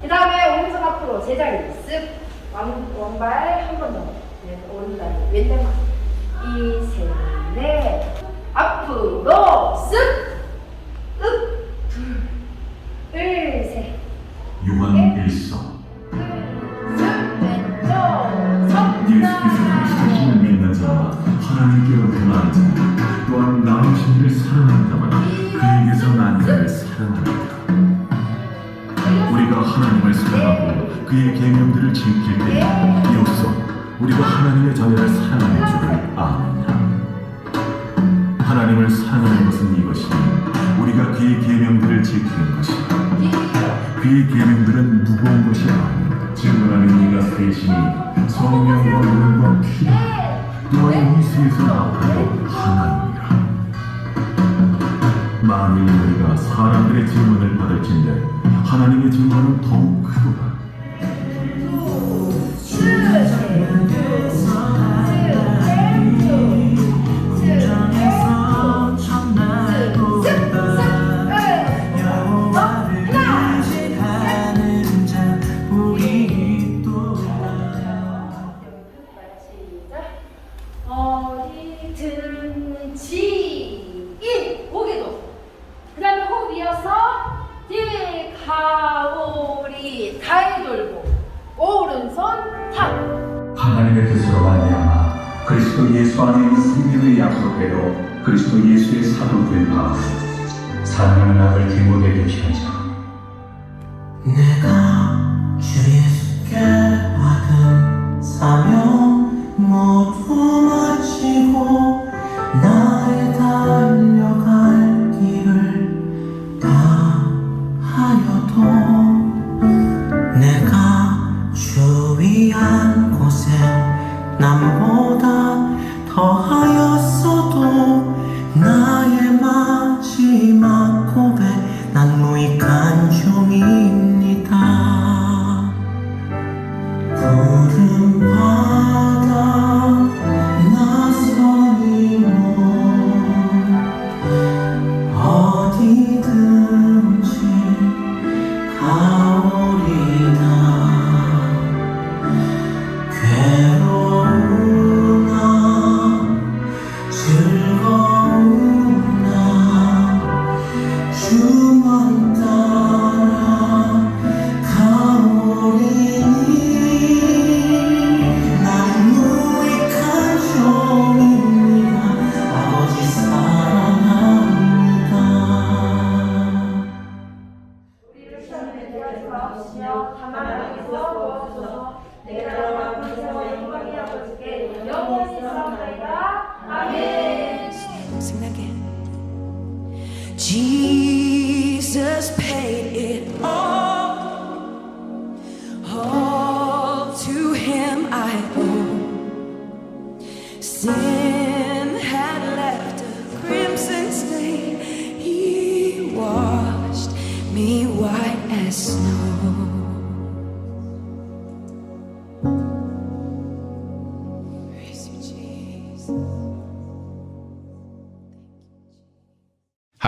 그 다음에 오른손 앞으로 제자리 쓱. 왕, 왕발 한 번 더. 네, 오른다리 왼다리. 이, 셋, 넷. 앞으로 쓱. 윽. 둘, 둘, 셋. 유한 일성 쓱. 왼쪽. 섰다. 믿는 자와 하나님께로 변한 자 또한 사랑하는 자마다 그 그의 계명들을 지킬 때 이로써 우리가 하나님의 자녀를 사랑하는 줄을 아느냐? 하나님을 사랑하는 것은 이것이니 우리가 그의 계명들을 지키는 것이다. 그의 계명들은 무거운 것이 아니요 증언하는 이가 셋이니 성령과 물과 피 또한 이 세에서 나오는 하나님이라. 만일 우리가 사람들의 증언을 받을진대 하나님의 증언은 더욱 크도다 오른손 탑 하나님의 뜻으로 말미암아 그리스도 예수 안에 있는 생명의 약속대로 그리스도 예수의 사도된 바 사랑하는 아들 디모데에게 피하자 내가 주 예수께 받은 사명 Jesus paid it all. All to him I owe. Sin